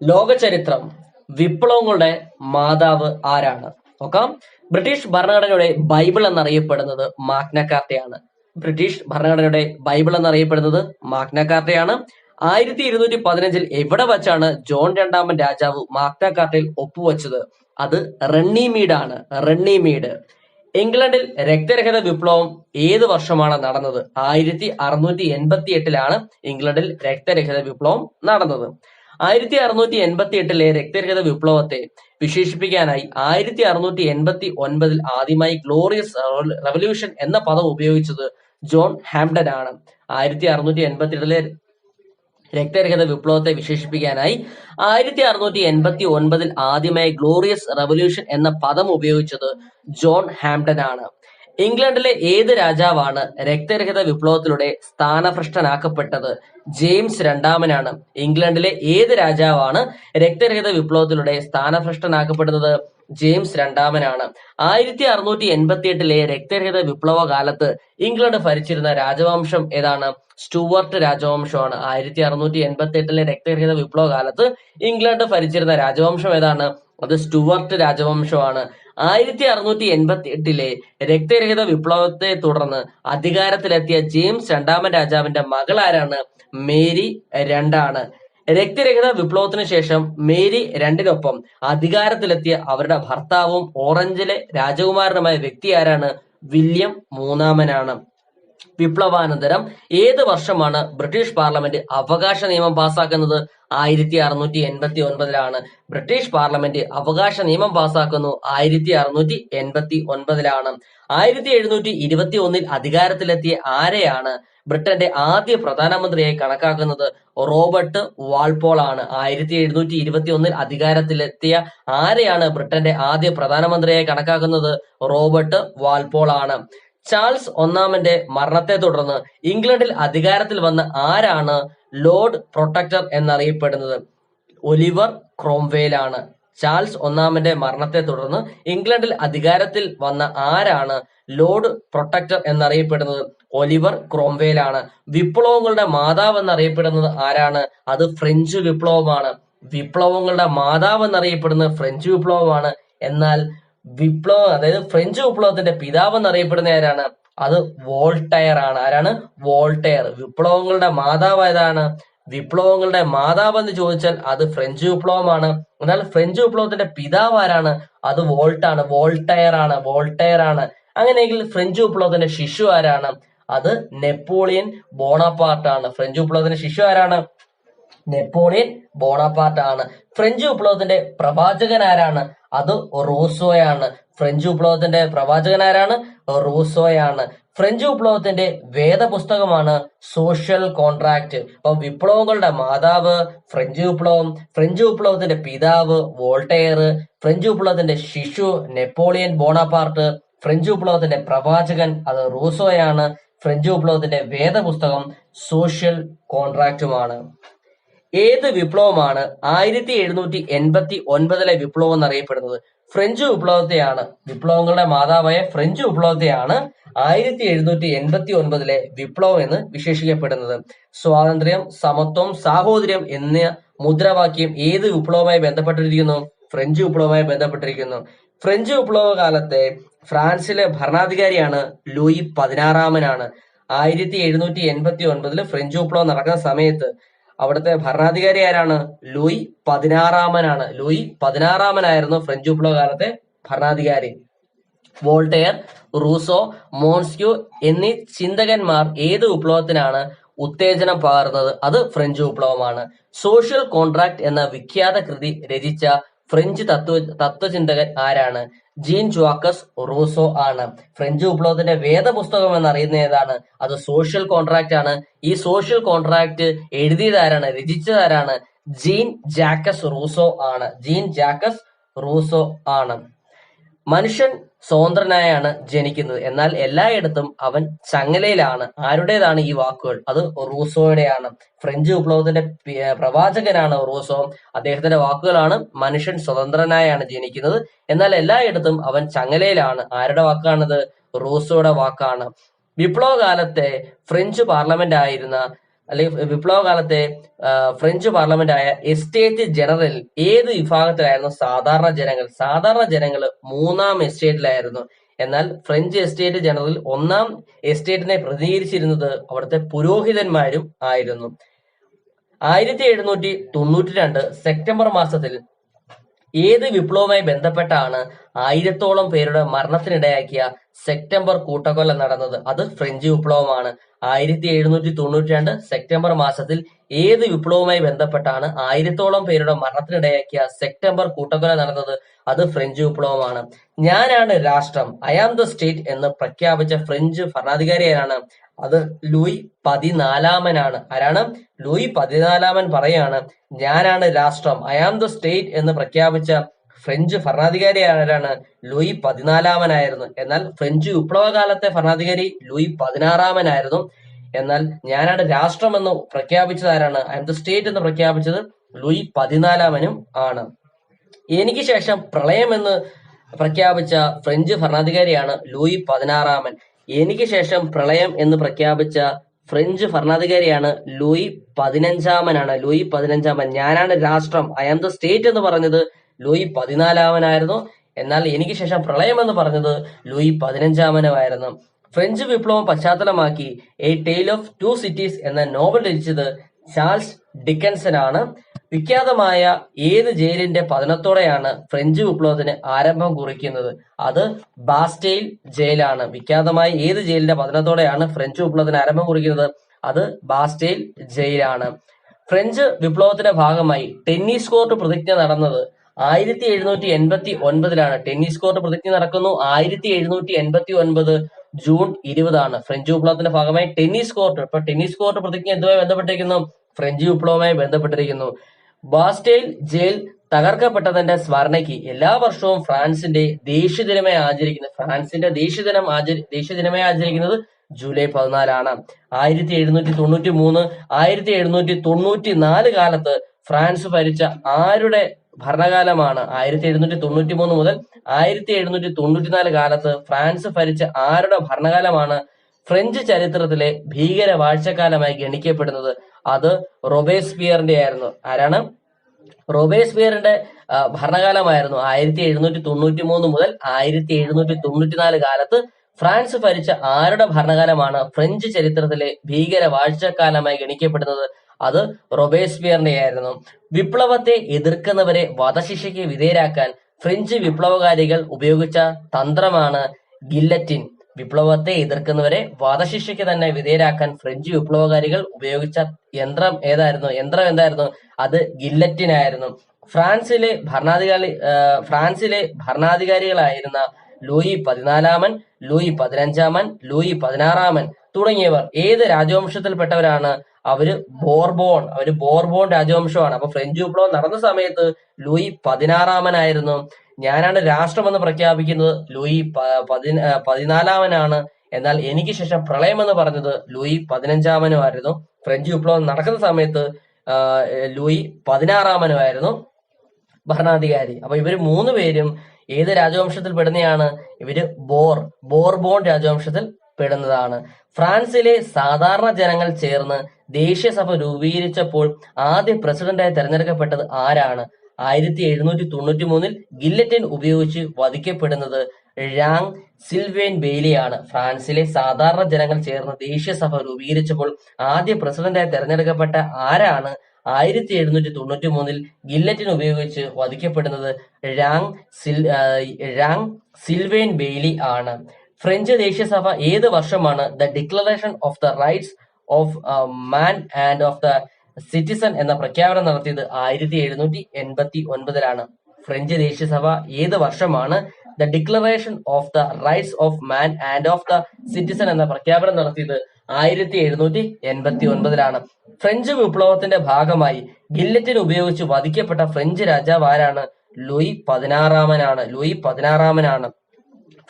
ലോക ചരിത്രം വിപ്ലവങ്ങളുടെ മാതാവ് ആരാണ്? നോക്കാം. ബ്രിട്ടീഷ് ഭരണഘടനയുടെ ബൈബിൾ എന്നറിയപ്പെടുന്നത് മാഗ്നക്കാർട്ടയാണ് ബ്രിട്ടീഷ് ഭരണഘടനയുടെ ബൈബിൾ എന്നറിയപ്പെടുന്നത് മാഗ്നക്കാർട്ടയാണ് ആയിരത്തി ഇരുന്നൂറ്റി പതിനഞ്ചിൽ എവിടെ വച്ചാണ് ജോൺ രണ്ടാമൻ രാജാവ് മാഗ്നക്കാർട്ടയിൽ ഒപ്പുവച്ചത്? അത് റണ്ണിമീഡാണ് റണ്ണീമീഡ് ഇംഗ്ലണ്ടിൽ രക്തരഹിത വിപ്ലവം ഏത് വർഷമാണ് നടന്നത്? ആയിരത്തി അറുന്നൂറ്റി എൺപത്തി എട്ടിലാണ് ഇംഗ്ലണ്ടിൽ രക്തരഹിത വിപ്ലവം നടന്നത്. ആയിരത്തി അറുന്നൂറ്റി എൺപത്തി എട്ടിലെ രക്തരഹിത വിപ്ലവത്തെ വിശേഷിപ്പിക്കാനായി ആയിരത്തി അറുന്നൂറ്റി എൺപത്തി ഒൻപതിൽ ആദ്യമായി ഗ്ലോറിയസ് റവല്യൂഷൻ എന്ന പദം ഉപയോഗിച്ചത് ജോൺ ഹാംഡൻ ആണ്. ആയിരത്തി അറുന്നൂറ്റി എൺപത്തി എട്ടിലെ രക്തരഹിത വിപ്ലവത്തെ വിശേഷിപ്പിക്കാനായി ആയിരത്തി അറുന്നൂറ്റി എൺപത്തി ഒൻപതിൽ ആദ്യമായി ഗ്ലോറിയസ് റവല്യൂഷൻ എന്ന പദം ഉപയോഗിച്ചത് ജോൺ ഹാംഡൻ ആണ്. ഇംഗ്ലണ്ടിലെ ഏത് രാജാവാണ് രക്തരഹിത വിപ്ലവത്തിലൂടെ സ്ഥാനഭ്രഷ്ടനാക്കപ്പെട്ടത്? ജെയിംസ് രണ്ടാമനാണ്. ഇംഗ്ലണ്ടിലെ ഏത് രാജാവാണ് രക്തരഹിത വിപ്ലവത്തിലൂടെ സ്ഥാനഭ്രഷ്ടനാക്കപ്പെടുന്നത്? ജെയിംസ് രണ്ടാമനാണ്. ആയിരത്തി അറുന്നൂറ്റി എൺപത്തി എട്ടിലെ രക്തരഹിത വിപ്ലവ കാലത്ത് ഇംഗ്ലണ്ട് ഭരിച്ചിരുന്ന രാജവംശം ഏതാണ്? സ്റ്റുവർട്ട് രാജവംശമാണ്. ആയിരത്തി അറുന്നൂറ്റി എൺപത്തി എട്ടിലെ രക്തരഹിത വിപ്ലവ കാലത്ത് ഇംഗ്ലണ്ട് ഭരിച്ചിരുന്ന രാജവംശം ഏതാണ്? അത് സ്റ്റുവർട്ട് രാജവംശമാണ്. ആയിരത്തി അറുന്നൂറ്റി എൺപത്തി എട്ടിലെ രക്തരഹിത വിപ്ലവത്തെ തുടർന്ന് അധികാരത്തിലെത്തിയ ജെയിംസ് രണ്ടാമൻ രാജാവിന്റെ മകൾ ആരാണ് മേരി രണ്ടാണ്. രക്തരഹിത വിപ്ലവത്തിന് ശേഷം മേരി രണ്ടിനൊപ്പം അധികാരത്തിലെത്തിയ അവരുടെ ഭർത്താവും ഓറഞ്ചിലെ രാജകുമാരനുമായ വ്യക്തി ആരാണ്? വില്യം മൂന്നാമനാണ്. വിപ്ലവാനന്തരം ഏത് വർഷമാണ് ബ്രിട്ടീഷ് പാർലമെന്റ് അവകാശ നിയമം പാസാക്കുന്നത്? ആയിരത്തി അറുന്നൂറ്റി എൺപത്തി ഒൻപതിലാണ് ബ്രിട്ടീഷ് പാർലമെന്റ് അവകാശ നിയമം പാസാക്കുന്നു ആയിരത്തി അറുന്നൂറ്റി എൺപത്തി ഒൻപതിലാണ് ആയിരത്തി എഴുന്നൂറ്റി ഇരുപത്തി ഒന്നിൽ അധികാരത്തിലെത്തിയ ആരെയാണ് ബ്രിട്ടന്റെ ആദ്യ പ്രധാനമന്ത്രിയായി കണക്കാക്കുന്നത്? റോബർട്ട് വാൾപോൾ ആണ് ആയിരത്തി എഴുന്നൂറ്റി ഇരുപത്തി ഒന്നിൽ അധികാരത്തിലെത്തിയ ആരെയാണ് ബ്രിട്ടന്റെ ആദ്യ പ്രധാനമന്ത്രിയായി കണക്കാക്കുന്നത്? റോബർട്ട് വാൾപോൾ ആണ് ചാൾസ് ഒന്നാമന്റെ മരണത്തെ തുടർന്ന് ഇംഗ്ലണ്ടിൽ അധികാരത്തിൽ വന്ന ആരാണ് ലോർഡ് പ്രൊട്ടക്ടർ എന്നറിയപ്പെടുന്നത്? ഒലിവർ ക്രോംവേൽ ആണ് ചാൾസ് ഒന്നാമന്റെ മരണത്തെ തുടർന്ന് ഇംഗ്ലണ്ടിൽ അധികാരത്തിൽ വന്ന ആരാണ് ലോർഡ് പ്രൊട്ടക്ടർ എന്നറിയപ്പെടുന്നത്? ഒലിവർ ക്രോംവേൽ ആണ് വിപ്ലവങ്ങളുടെ മാതാവ് എന്നറിയപ്പെടുന്നത് ആരാണ്? അത് ഫ്രഞ്ച് വിപ്ലവമാണ്. വിപ്ലവങ്ങളുടെ മാതാവ് എന്നറിയപ്പെടുന്നത് ഫ്രഞ്ച് വിപ്ലവമാണ്. എന്നാൽ വിപ്ലവം അതായത് ഫ്രഞ്ച് വിപ്ലവത്തിന്റെ പിതാവ് എന്നറിയപ്പെടുന്ന ആരാണ്? അത് വോൾട്ടയർ ആണ്. ആരാണ്? വോൾട്ടയർ. വിപ്ലവങ്ങളുടെ മാതാവ് ഏതാണ്? വിപ്ലവങ്ങളുടെ മാതാവ് എന്ന് ചോദിച്ചാൽ അത് ഫ്രഞ്ച് വിപ്ലവമാണ്. എന്നാൽ ഫ്രഞ്ച് വിപ്ലവത്തിന്റെ പിതാവ് ആരാണ്? അത് വോൾട്ടാണ്. വോൾട്ടയർ ആണ്. വോൾട്ടയർ ആണ്. അങ്ങനെയെങ്കിൽ ഫ്രഞ്ച് വിപ്ലവത്തിന്റെ ശിശു ആരാണ്? അത് നെപ്പോളിയൻ ബോണപ്പാർട്ട് ആണ് ഫ്രഞ്ച് വിപ്ലവത്തിന്റെ ശിശു ആരാണ്? നെപ്പോളിയൻ ബോണപ്പാർട്ട് ആണ് ഫ്രഞ്ച് വിപ്ലവത്തിന്റെ പ്രവാചകൻ ആരാണ് അത് റൂസോയാണ്. ഫ്രഞ്ച് വിപ്ലവത്തിന്റെ പ്രവാചകൻ ആരാണ് റൂസോയാണ്. ഫ്രഞ്ച് വിപ്ലവത്തിന്റെ വേദപുസ്തകമാണ് സോഷ്യൽ കോൺട്രാക്ട്. അപ്പൊ വിപ്ലവങ്ങളുടെ മാതാവ് ഫ്രഞ്ച് വിപ്ലവം ഫ്രഞ്ച് വിപ്ലവത്തിന്റെ പിതാവ് വോൾട്ടയർ ഫ്രഞ്ച് വിപ്ലവത്തിന്റെ ശിശു നെപ്പോളിയൻ ബോണപാർട്ട് ഫ്രഞ്ച് വിപ്ലവത്തിന്റെ പ്രവാചകൻ അത് റൂസോയാണ് ഫ്രഞ്ച് വിപ്ലവത്തിന്റെ വേദപുസ്തകം സോഷ്യൽ കോൺട്രാക്റ്റുമാണ്. ഏത് വിപ്ലവമാണ് ആയിരത്തി എഴുന്നൂറ്റി എൺപത്തി ഒൻപതിലെ വിപ്ലവം എന്നറിയപ്പെടുന്നത്? ഫ്രഞ്ച് വിപ്ലവത്തെയാണ്. വിപ്ലവങ്ങളുടെ മാതാവായ ഫ്രഞ്ച് വിപ്ലവത്തെയാണ് ആയിരത്തി എഴുന്നൂറ്റി എൺപത്തി ഒൻപതിലെ വിപ്ലവം എന്ന് വിശേഷിക്കപ്പെടുന്നത്. സ്വാതന്ത്ര്യം സമത്വം സാഹോദര്യം എന്ന മുദ്രാവാക്യം ഏത് വിപ്ലവവുമായി ബന്ധപ്പെട്ടിരിക്കുന്നു? ഫ്രഞ്ച് വിപ്ലവവുമായി ബന്ധപ്പെട്ടിരിക്കുന്നു. ഫ്രഞ്ച് വിപ്ലവ കാലത്തെ ഫ്രാൻസിലെ ഭരണാധികാരിയാണ് ലൂയി പതിനാറാമനാണ്. ആയിരത്തി എഴുന്നൂറ്റി എൺപത്തി ഒൻപതിൽ ഫ്രഞ്ച് വിപ്ലവം നടക്കുന്ന സമയത്ത് അവിടുത്തെ ഭരണാധികാരി ആരാണ്? ലൂയി പതിനാറാമനാണ്. ലൂയി പതിനാറാമനായിരുന്നു ഫ്രഞ്ച് വിപ്ലവകാലത്തെ ഭരണാധികാരി. വോൾട്ടെയർ റൂസോ മോൺസ്ക്യൂ എന്നീ ചിന്തകന്മാർ ഏത് വിപ്ലവത്തിനാണ് ഉത്തേജനം പകർന്നത്? അത് ഫ്രഞ്ച് വിപ്ലവമാണ് സോഷ്യൽ കോൺട്രാക്ട് എന്ന വിഖ്യാത കൃതി രചിച്ച ഫ്രഞ്ച് തത്വ തത്വചിന്തകൻ ആരാണ്? ജീൻ ജുവാക്കസ് റൂസോ ആണ്. ഫ്രഞ്ച് വിപ്ലവത്തിന്റെ വേദപുസ്തകം എന്നറിയുന്ന ഏതാണ്? അത് സോഷ്യൽ കോൺട്രാക്ട് ആണ്. ഈ സോഷ്യൽ കോൺട്രാക്ട് എഴുതിയതാരാണ്? രചിച്ചതാരാണ്? ജീൻ ജാക്കസ് റൂസോ ആണ്. ജീൻ ജാക്കസ് റൂസോ ആണ്. മനുഷ്യൻ സ്വതന്ത്രനായാണ് ജനിക്കുന്നത്. എന്നാൽ എല്ലായിടത്തും അവൻ ചങ്ങലയിലാണ്. ആരുടേതാണ് ഈ വാക്കുകൾ? അത് റൂസോയുടെയാണ്. ഫ്രഞ്ച് വിപ്ലവത്തിന്റെ പ്രവാചകനാണ് റൂസോ. അദ്ദേഹത്തിന്റെ വാക്കുകളാണ് മനുഷ്യൻ സ്വതന്ത്രനായാണ് ജനിക്കുന്നത്. എന്നാൽ എല്ലായിടത്തും അവൻ ചങ്ങലയിലാണ്. ആരുടെ വാക്കാണത്? റൂസോയുടെ വാക്കാണ്. വിപ്ലവകാലത്തെ ഫ്രഞ്ച് പാർലമെന്റ് ആയിരുന്ന അല്ലെങ്കിൽ വിപ്ലവകാലത്തെ ഫ്രഞ്ച് പാർലമെന്റ് ആയ എസ്റ്റേറ്റ് ജനറൽ ഏത് വിഭാഗത്തിലായിരുന്നു സാധാരണ ജനങ്ങൾ? സാധാരണ ജനങ്ങൾ മൂന്നാം എസ്റ്റേറ്റിലായിരുന്നു. എന്നാൽ ഫ്രഞ്ച് എസ്റ്റേറ്റ് ജനറൽ ഒന്നാം എസ്റ്റേറ്റിനെ പ്രതിനിധീകരിച്ചിരുന്നത് അവിടുത്തെ പുരോഹിതന്മാരും ആയിരുന്നു. ആയിരത്തി എഴുന്നൂറ്റി തൊണ്ണൂറ്റി രണ്ട് സെപ്റ്റംബർ മാസത്തിൽ ഏത് വിപ്ലവവുമായി ബന്ധപ്പെട്ടാണ് ആയിരത്തോളം പേരുടെ മരണത്തിനിടയാക്കിയ സെപ്റ്റംബർ കൂട്ടക്കൊല നടന്നത്? അത് ഫ്രഞ്ച് വിപ്ലവമാണ്. ആയിരത്തി എഴുന്നൂറ്റി തൊണ്ണൂറ്റി രണ്ട് സെപ്റ്റംബർ മാസത്തിൽ ഏത് വിപ്ലവവുമായി ബന്ധപ്പെട്ടാണ് ആയിരത്തോളം പേരുടെ മരണത്തിനിടയാക്കിയ സെപ്റ്റംബർ കൂട്ടക്കൊല നടന്നത്? അത് ഫ്രഞ്ച് വിപ്ലവമാണ്. ഞാനാണ് രാഷ്ട്രം. ഐ ആം ദ സ്റ്റേറ്റ് എന്ന് പ്രഖ്യാപിച്ച ഫ്രഞ്ച് ഭരണാധികാരിയാണ് അത് ലൂയി പതിനാലാമനാണ്. ആരാണ്? ലൂയി പതിനാലാമൻ പറയാണ് ഞാനാണ് രാഷ്ട്രം. ഐ ആം ദ സ്റ്റേറ്റ് എന്ന് പ്രഖ്യാപിച്ച ഫ്രഞ്ച് ഭരണാധികാരി ആരാണ്? ലൂയി പതിനാലാമനായിരുന്നു. എന്നാൽ ഫ്രഞ്ച് വിപ്ലവകാലത്തെ ഭരണാധികാരി ലൂയി പതിനാറാമനായിരുന്നു. എന്നാൽ ഞാനാണ് രാഷ്ട്രം എന്ന് പ്രഖ്യാപിച്ചത് ആരാണ്? ഐ എം ദ സ്റ്റേറ്റ് എന്ന് പ്രഖ്യാപിച്ചത് ലൂയി പതിനാലാമനും ആണ്. എനിക്ക് ശേഷം പ്രളയം എന്ന് പ്രഖ്യാപിച്ച ഫ്രഞ്ച് ഭരണാധികാരിയാണ് ലൂയി പതിനാറാമൻ. എനിക്ക് ശേഷം പ്രളയം എന്ന് പ്രഖ്യാപിച്ച ഫ്രഞ്ച് ഭരണാധികാരിയാണ് ലൂയി പതിനഞ്ചാമനാണ്. ലൂയി പതിനഞ്ചാമൻ. ഞാനാണ് രാഷ്ട്രം. ഐ ആം ദ സ്റ്റേറ്റ് എന്ന് പറഞ്ഞത് ലൂയി പതിനാലാമനായിരുന്നു. എന്നാൽ എനിക്ക് ശേഷം പ്രളയം എന്ന് പറഞ്ഞത് ലൂയി പതിനഞ്ചാമനുമായിരുന്നു. ഫ്രഞ്ച് വിപ്ലവം പശ്ചാത്തലമാക്കി. A tale of two cities എന്ന നോവൽ രചിച്ചത് ചാൾസ് ഡിക്കൻസൺ ആണ് വിഖ്യാതമായ ഏത് ജയിലിന്റെ പതനത്തോടെയാണ് ഫ്രഞ്ച് വിപ്ലവത്തിന് ആരംഭം കുറിക്കുന്നത്? അത് ബാസ്റ്റെയിൽ ജയിലാണ്. വിഖ്യാതമായ ഏത് ജയിലിന്റെ പതനത്തോടെയാണ് ഫ്രഞ്ച് വിപ്ലവത്തിന് ആരംഭം കുറിക്കുന്നത്? അത് ബാസ്റ്റെയിൽ ജയിലാണ്. ഫ്രഞ്ച് വിപ്ലവത്തിന്റെ ഭാഗമായി ടെന്നീസ് കോർട്ട് പ്രതിജ്ഞ നടന്നത് ആയിരത്തി എഴുന്നൂറ്റി എൺപത്തി ഒൻപതിലാണ് ടെന്നീസ് കോർട്ട് പ്രതിജ്ഞ നടക്കുന്നു ആയിരത്തി എഴുന്നൂറ്റി എൺപത്തി ഒൻപത് ജൂൺ ഇരുപതാണ്. ഫ്രഞ്ച് വിപ്ലവത്തിന്റെ ഭാഗമായി ടെന്നീസ് കോർട്ട്. ഇപ്പൊ ടെന്നീസ് കോർട്ട് പ്രതിജ്ഞ എന്തുമായി ബന്ധപ്പെട്ടിരിക്കുന്നു? ഫ്രഞ്ച് വിപ്ലവവുമായി ബന്ധപ്പെട്ടിരിക്കുന്നു. ബാസ്റ്റെയിൽ ജയിൽ തകർക്കപ്പെട്ടതിന്റെ സ്മരണയ്ക്ക് എല്ലാ വർഷവും ഫ്രാൻസിന്റെ ദേശീയ ദിനമായി ആചരിക്കുന്നത് ഫ്രാൻസിന്റെ ദേശീയ ദിനം ആചരി ദേശീയ ദിനമായി ആചരിക്കുന്നത് ജൂലൈ പതിനാലാണ്. ആയിരത്തി എഴുന്നൂറ്റി തൊണ്ണൂറ്റി മൂന്ന് ആയിരത്തി എഴുന്നൂറ്റി തൊണ്ണൂറ്റി നാല് കാലത്ത് ഫ്രാൻസ് ഭരിച്ച ആരുടെ ഭരണകാലമാണ്? ആയിരത്തി എഴുന്നൂറ്റി തൊണ്ണൂറ്റി മൂന്ന് മുതൽ ആയിരത്തി എഴുന്നൂറ്റി തൊണ്ണൂറ്റി നാല് കാലത്ത് ഫ്രാൻസ് ഭരിച്ച ആരുടെ ഭരണകാലമാണ്? ഫ്രഞ്ച് ചരിത്രത്തിലെ ഭീകര വാഴ്ചക്കാലമായി ഗണിക്കപ്പെടുന്നത് അത് റൊബേസ്പിയറിന്റെ ആയിരുന്നു ആരാണ്? റൊബേസ്പിയറിന്റെ ഭരണകാലമായിരുന്നു. ആയിരത്തി എഴുന്നൂറ്റി തൊണ്ണൂറ്റി മൂന്ന് മുതൽ ആയിരത്തി എഴുന്നൂറ്റി തൊണ്ണൂറ്റി നാല് കാലത്ത് ഫ്രാൻസ് ഭരിച്ച ആരുടെ ഭരണകാലമാണ് ഫ്രഞ്ച് ചരിത്രത്തിലെ ഭീകര വാഴ്ചക്കാലമായി ഗണിക്കപ്പെടുന്നത്? അത് റൊബേസ്പിയറിന്റെ ആയിരുന്നു വിപ്ലവത്തെ എതിർക്കുന്നവരെ വധശിക്ഷയ്ക്ക് വിധേയരാക്കാൻ ഫ്രഞ്ച് വിപ്ലവകാരികൾ ഉപയോഗിച്ച തന്ത്രമാണ് ഗില്ലറ്റിൻ. വിപ്ലവത്തെ എതിർക്കുന്നവരെ വധശിക്ഷയ്ക്ക് തന്നെ വിധേയരാക്കാൻ ഫ്രഞ്ച് വിപ്ലവകാരികൾ ഉപയോഗിച്ച യന്ത്രം ഏതായിരുന്നു? യന്ത്രം എന്തായിരുന്നു? അത് ഗില്ലറ്റിനായിരുന്നു. ഫ്രാൻസിലെ ഭരണാധികാരി ഫ്രാൻസിലെ ഭരണാധികാരികളായിരുന്ന ലൂയി പതിനാലാമൻ ലൂയി പതിനഞ്ചാമൻ ലൂയി പതിനാറാമൻ തുടങ്ങിയവർ. ഏത് രാജവംശത്തിൽപ്പെട്ടവരാണ്? അവർ ബോർബോൺ. അവർ ബോർബോൺ രാജവംശമാണ്. അപ്പൊ ഫ്രഞ്ച് വിപ്ലവം നടന്ന സമയത്ത് ലൂയി പതിനാറാമനായിരുന്നു. ഞാനാണ് രാഷ്ട്രമെന്ന് പ്രഖ്യാപിക്കുന്നത്. ലൂയി പതി പതിന- പതിനാലാമനാണ്. എന്നാൽ എനിക്ക് ശേഷം പ്രളയം എന്ന് പറഞ്ഞത് ലൂയി പതിനഞ്ചാമനുമായിരുന്നു. ഫ്രഞ്ച് വിപ്ലവം നടക്കുന്ന സമയത്ത് ലൂയി പതിനാറാമനുമായിരുന്നു ഭരണാധികാരി. അപ്പൊ ഇവർ മൂന്ന് പേരും ഏത് രാജവംശത്തിൽ പെടുന്നതാണ് ഇവർ ബോർ ബോർബോൺ രാജവംശത്തിൽ പെടുന്നതാണ്. ഫ്രാൻസിലെ സാധാരണ ജനങ്ങൾ ചേർന്ന് ദേശീയസഭ രൂപീകരിച്ചപ്പോൾ ആദ്യ പ്രസിഡന്റായി തെരഞ്ഞെടുക്കപ്പെട്ടത് ആരാണ്? ആയിരത്തി എഴുന്നൂറ്റി തൊണ്ണൂറ്റി മൂന്നിൽ ഗില്ലറ്റിൻ ഉപയോഗിച്ച് വധിക്കപ്പെടുന്നത് ഴാങ് സിൽവേൻ ബെയ്ലിയാണ്. ഫ്രാൻസിലെ സാധാരണ ജനങ്ങൾ ചേർന്ന് ദേശീയസഭ രൂപീകരിച്ചപ്പോൾ ആദ്യ പ്രസിഡന്റായി തെരഞ്ഞെടുക്കപ്പെട്ട ആരാണ്? ആയിരത്തി എഴുന്നൂറ്റി തൊണ്ണൂറ്റി മൂന്നിൽ ഗില്ലറ്റിൻ ഉപയോഗിച്ച് വധിക്കപ്പെടുന്നത് ഴാങ് സിൽ ഴാങ് സിൽവേൻ ബെയ്ലി ആണ്. ഫ്രഞ്ച് ദേശീയസഭ ഏത് വർഷമാണ് the declaration of the rights of man and of the citizen എന്ന പ്രഖ്യാപനം നടത്തിയത് ആയിരത്തി എഴുന്നൂറ്റി എൺപത്തി ഒൻപതിലാണ് ഫ്രഞ്ച് ദേശീയസഭ ഏത് വർഷമാണ് the declaration of the rights of man and of the citizen എന്ന പ്രഖ്യാപനം നടത്തിയത് ആയിരത്തി എഴുന്നൂറ്റി എൺപത്തി ഒൻപതിലാണ് ഫ്രഞ്ച് വിപ്ലവത്തിന്റെ ഭാഗമായി ഗില്ലറ്റിൻ ഉപയോഗിച്ച് വധിക്കപ്പെട്ട ഫ്രഞ്ച് രാജാവ് ആരാണ്? ലൂയി പതിനാറാമനാണ്. ലൂയി പതിനാറാമനാണ്.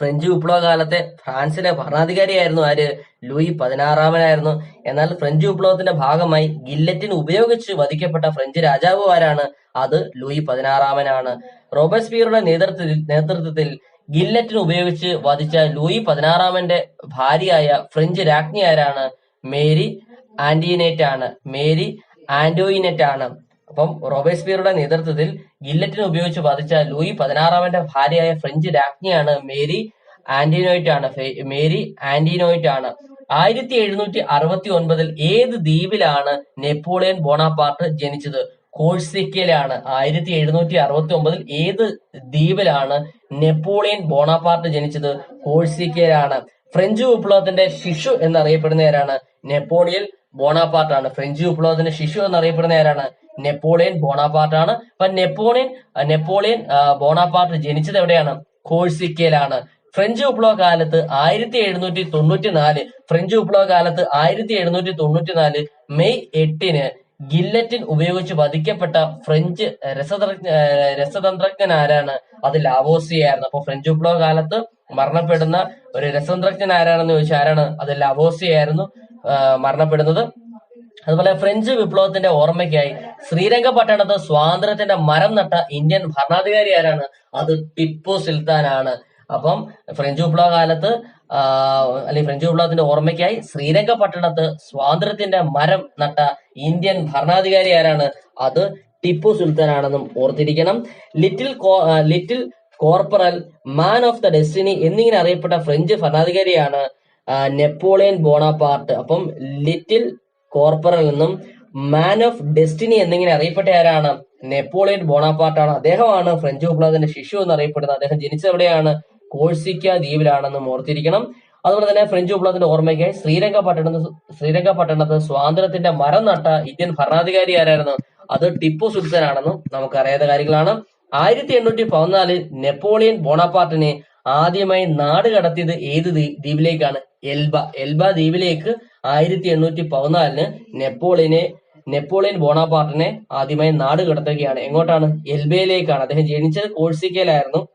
ഫ്രഞ്ച് വിപ്ലവ കാലത്തെ ഫ്രാൻസിലെ ഭരണാധികാരിയായിരുന്നു ആര്? ലൂയി പതിനാറാമനായിരുന്നു. എന്നാൽ ഫ്രഞ്ച് വിപ്ലവത്തിന്റെ ഭാഗമായി ഗില്ലറ്റിൻ ഉപയോഗിച്ച് വധിക്കപ്പെട്ട ഫ്രഞ്ച് രാജാവ് ആരാണ്? അത് ലൂയി പതിനാറാമനാണ്. റോബസ്പിയറുടെ നേതൃത്വത്തിൽ നേതൃത്വത്തിൽ ഗില്ലറ്റിൻ ഉപയോഗിച്ച് വധിച്ച ലൂയി പതിനാറാമന്റെ ഭാര്യയായ ഫ്രഞ്ച് രാജ്ഞി ആരാണ്? മേരി ആന്റീനേറ്റ് ആണ് മേരി ആന്റോയിനെറ്റ് ആണ് അപ്പം റോബേസ്പിയറുടെ നേതൃത്വത്തിൽ ഗില്ലറ്റിനെ ഉപയോഗിച്ച് വധിച്ച ലൂയി പതിനാറാമന്റെ ഭാര്യയായ ഫ്രഞ്ച് രാജ്ഞിയാണ് മേരി ആന്റിനോയിറ്റ് ആണ് മേരി ആന്റിനോയിറ്റ് ആണ് ആയിരത്തി എഴുന്നൂറ്റി അറുപത്തി ഒൻപതിൽ ഏത് ദ്വീപിലാണ് നെപ്പോളിയൻ ബോണാപ്പാർട്ട് ജനിച്ചത്? കോഴ്സിക്കയിലാണ് ആയിരത്തി എഴുന്നൂറ്റി അറുപത്തി ഒമ്പതിൽ ഏത് ദ്വീപിലാണ് നെപ്പോളിയൻ ബോണാപ്പാർട്ട് ജനിച്ചത്? കോഴ്സിക്കയിലാണ് ഫ്രഞ്ച് വിപ്ലവത്തിന്റെ ശിശു എന്നറിയപ്പെടുന്ന ആരാണ് നെപ്പോളിയൻ ബോണാപ്പാർട്ട് ആണ് ഫ്രഞ്ച് വിപ്ലവത്തിന്റെ ശിശു എന്നറിയപ്പെടുന്ന ആരാണ്? നെപ്പോളിയൻ ബോണാപ്പാർട്ട് ആണ് അപ്പൊ നെപ്പോളിയൻ നെപ്പോളിയൻ ബോണാപ്പാർട്ട് ജനിച്ചത് എവിടെയാണ്? കോഴ്സിക്കയിലാണ് ഫ്രഞ്ച് വിപ്ലവ കാലത്ത് ആയിരത്തി എഴുന്നൂറ്റി തൊണ്ണൂറ്റി നാല് ഫ്രഞ്ച് വിപ്ലവ കാലത്ത് ആയിരത്തി എഴുന്നൂറ്റി തൊണ്ണൂറ്റി നാല് മെയ് എട്ടിന് ഗില്ലറ്റിൻ ഉപയോഗിച്ച് വധിക്കപ്പെട്ട ഫ്രഞ്ച് രസതന്ത്രജ്ഞ രസതന്ത്രജ്ഞൻ ആരാണ്? അത് ലാവോസിയായിരുന്നു. അപ്പൊ ഫ്രഞ്ച് വിപ്ലവ കാലത്ത് മരണപ്പെടുന്ന ഒരു രസതന്ത്രജ്ഞൻ ആരാണെന്ന് ചോദിച്ചാൽ ആരാണ്? അത് ലാവോസിയായിരുന്നു. മരണപ്പെടുന്നത്. അതുപോലെ ഫ്രഞ്ച് വിപ്ലവത്തിന്റെ ഓർമ്മയ്ക്കായി ശ്രീരംഗപട്ടണത്ത് സ്വാതന്ത്ര്യത്തിന്റെ മരം നട്ട ഇന്ത്യൻ ഭരണാധികാരി ആരാണ്? അത് ടിപ്പു സുൽത്താനാണ്. അപ്പം ഫ്രഞ്ച് വിപ്ലവ കാലത്ത് അല്ലെങ്കിൽ ഫ്രഞ്ച് വിപ്ലവത്തിന്റെ ഓർമ്മയ്ക്കായി ശ്രീരംഗപട്ടണത്ത് സ്വാതന്ത്ര്യത്തിന്റെ മരം നട്ട ഇന്ത്യൻ ഭരണാധികാരി ആരാണ്? അത് ടിപ്പു സുൽത്താനാണെന്നും ഓർത്തിരിക്കണം. Little little corporal man of the destiny എന്നിങ്ങനെ അറിയപ്പെട്ട ഫ്രഞ്ച് ഭരണാധികാരിയാണ് നെപ്പോളിയൻ ബോണാപ്പാർട്ട്. അപ്പം ലിറ്റിൽ കോർപ്പറൽ എന്നും മാൻ ഓഫ് ഡെസ്റ്റിനി എന്നിങ്ങനെ അറിയപ്പെട്ട ആരാണ്? നെപ്പോളിയൻ ബോണാപ്പാർട്ടാണ്. അദ്ദേഹമാണ് ഫ്രഞ്ച് വിപ്ലവത്തിന്റെ ശിശു എന്ന് അറിയപ്പെടുന്നത്. അദ്ദേഹം ജനിച്ചത് എവിടെയാണ് കോഴ്സിക്ക ദ്വീപിലാണെന്നും ഓർത്തിരിക്കണം. അതുപോലെ തന്നെ ഫ്രഞ്ച് വിപ്ലവത്തിന്റെ ഓർമ്മയ്ക്കായി ശ്രീരംഗപട്ടണത്ത് ശ്രീരംഗപട്ടണത്ത് സ്വാതന്ത്ര്യത്തിന്റെ മരം നട്ട ഇന്ത്യൻ ഭരണാധികാരി ആരായിരുന്നു? അത് ടിപ്പു സുൽത്താനാണെന്നും നമുക്കറിയാത്ത കാര്യങ്ങളാണ്. ആയിരത്തി എണ്ണൂറ്റി പതിനാലിൽ നെപ്പോളിയൻ ബോണാപ്പാർട്ടിനെ ആദ്യമായി നാട് കടത്തിയത് ഏത് ദ്വീപിലേക്കാണ്? എൽബ. എൽബ ദ്വീപിലേക്ക് ആയിരത്തി എണ്ണൂറ്റി പതിനാലിന് നെപ്പോളിയനെ നെപ്പോളിയൻ ബോണാപാർട്ടിനെ ആദ്യമായി നാട് കടത്തുകയാണ്. എങ്ങോട്ടാണ്? എൽബയിലേക്കാണ്. അദ്ദേഹം ജനിച്ചത് കോഴ്സിക്കയിലായിരുന്നു.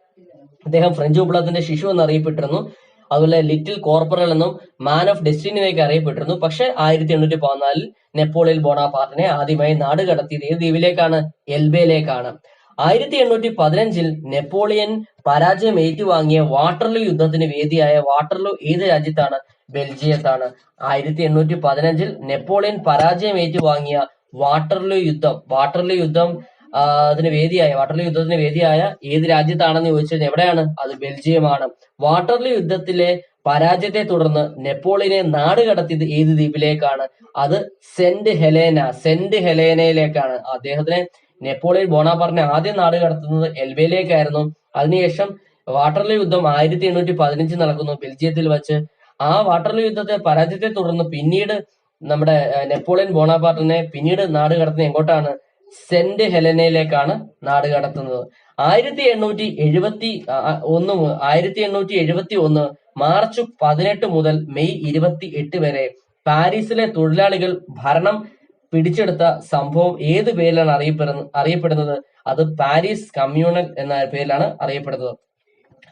അദ്ദേഹം ഫ്രഞ്ച് വിപ്ലവത്തിന്റെ ശിശു എന്നറിയപ്പെട്ടിരുന്നു അതുപോലെ ലിറ്റിൽ കോർപ്പറൽ എന്നും മാൻ ഓഫ് ഡെസ്റ്റിനിയൊക്കെ അറിയപ്പെട്ടിരുന്നു. പക്ഷെ ആയിരത്തി എണ്ണൂറ്റി പതിനാലിൽ നെപ്പോളിയൻ ബോണാപാർട്ടിനെ ആദ്യമായി നാട് കടത്തിയത് ഏത് ദ്വീപിലേക്കാണ്? എൽബയിലേക്കാണ്. ആയിരത്തി എണ്ണൂറ്റി പതിനഞ്ചിൽ നെപ്പോളിയൻ പരാജയം ഏറ്റുവാങ്ങിയ വാട്ടർലു യുദ്ധത്തിന് വേദിയായ വാട്ടർലു ഏത് രാജ്യത്താണ്? ബെൽജിയത്താണ്. ആയിരത്തി എണ്ണൂറ്റി പതിനഞ്ചിൽ നെപ്പോളിയൻ പരാജയം ഏറ്റുവാങ്ങിയ വാട്ടർലു യുദ്ധം. വാട്ടർലു യുദ്ധം അതിന് വേദിയായ വാട്ടർലു യുദ്ധത്തിന് വേദിയായ ഏത് രാജ്യത്താണെന്ന് ചോദിച്ചു കഴിഞ്ഞാൽ എവിടെയാണ്? അത് ബെൽജിയമാണ്. വാട്ടർലു യുദ്ധത്തിലെ പരാജയത്തെ തുടർന്ന് നെപ്പോളിയനെ നാട് കടത്തിയത് ഏത് ദ്വീപിലേക്കാണ്? അത് സെന്റ് ഹെലേന സെന്റ് ഹെലേനയിലേക്കാണ്. അദ്ദേഹത്തിനെ നെപ്പോളിയൻ ബോണാപറിനെ ആദ്യം നാട് കടത്തുന്നത് എൽബയിലേക്കായിരുന്നു അതിനുശേഷം വാട്ടർലൂ യുദ്ധം ആയിരത്തി എണ്ണൂറ്റി പതിനഞ്ചിൽ നടക്കുന്നു. ബെൽജിയത്തിൽ വെച്ച് ആ വാട്ടർലൂ യുദ്ധത്തെ പരാജയത്തെ തുടർന്ന് പിന്നീട് നമ്മുടെ നെപ്പോളിയൻ ബോണാപാർട്ടിനെ പിന്നീട് നാട് കടത്തുന്നത് എങ്ങോട്ടാണ്? സെന്റ് ഹെലനയിലേക്കാണ് നാട് കടത്തുന്നത്. ആയിരത്തി എണ്ണൂറ്റി എഴുപത്തി ഒന്ന് ആയിരത്തി എണ്ണൂറ്റി എഴുപത്തി ഒന്ന് മാർച്ച് പതിനെട്ട് മുതൽ മെയ് ഇരുപത്തി എട്ട് വരെ പാരീസിലെ തൊഴിലാളികൾ ഭരണം പിടിച്ചെടുത്ത സംഭവം ഏത് പേരിലാണ് അറിയപ്പെടുന്നത് അറിയപ്പെടുന്നത്? അത് പാരീസ് കമ്മ്യൂണൽ എന്ന പേരിലാണ് അറിയപ്പെടുന്നത്.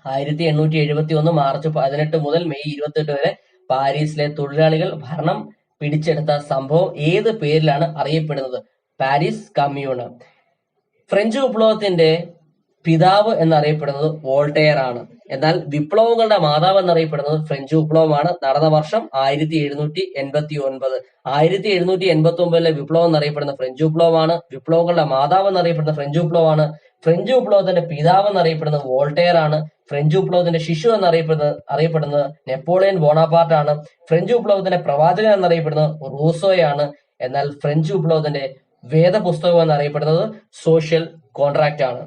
ആയിരത്തി എണ്ണൂറ്റി എഴുപത്തി ഒന്ന് മാർച്ച് പതിനെട്ട് മുതൽ മെയ് ഇരുപത്തെട്ട് വരെ പാരീസിലെ തൊഴിലാളികൾ ഭരണം പിടിച്ചെടുത്ത സംഭവം ഏത് പേരിലാണ് അറിയപ്പെടുന്നത്? പാരീസ് കമ്മ്യൂണ് ഫ്രഞ്ച് വിപ്ലവത്തിന്റെ പിതാവ് എന്നറിയപ്പെടുന്നത് വോൾട്ടെയർ ആണ് എന്നാൽ വിപ്ലവങ്ങളുടെ മാതാവ് എന്നറിയപ്പെടുന്നത് ഫ്രഞ്ച് വിപ്ലവമാണ്. നടന്ന വർഷം ആയിരത്തി എഴുന്നൂറ്റി എൺപത്തി ഒൻപത് ആയിരത്തി എഴുന്നൂറ്റി എൺപത്തി ഒമ്പതിലെ വിപ്ലവം എന്നറിയപ്പെടുന്ന ഫ്രഞ്ച് വിപ്ലവമാണ്. വിപ്ലവങ്ങളുടെ മാതാവ് എന്നറിയപ്പെടുന്ന ഫ്രഞ്ച് വിപ്ലവമാണ്. ഫ്രഞ്ച് വിപ്ലവത്തിന്റെ പിതാവ് എന്നറിയപ്പെടുന്നത് വോൾട്ടെയർ ആണ് ഫ്രഞ്ച് വിപ്ലവത്തിന്റെ ശിശു എന്നറിയപ്പെടുന്നത് അറിയപ്പെടുന്നത് നെപ്പോളിയൻ ബോണാപാർട്ട് ആണ് ഫ്രഞ്ച് വിപ്ലവത്തിന്റെ പ്രവാചകൻ എന്നറിയപ്പെടുന്നത് റൂസോയാണ്. എന്നാൽ ഫ്രഞ്ച് വിപ്ലവത്തിന്റെ വേദപുസ്തകം എന്നറിയപ്പെടുന്നത് സോഷ്യൽ കോൺട്രാക്ട് ആണ്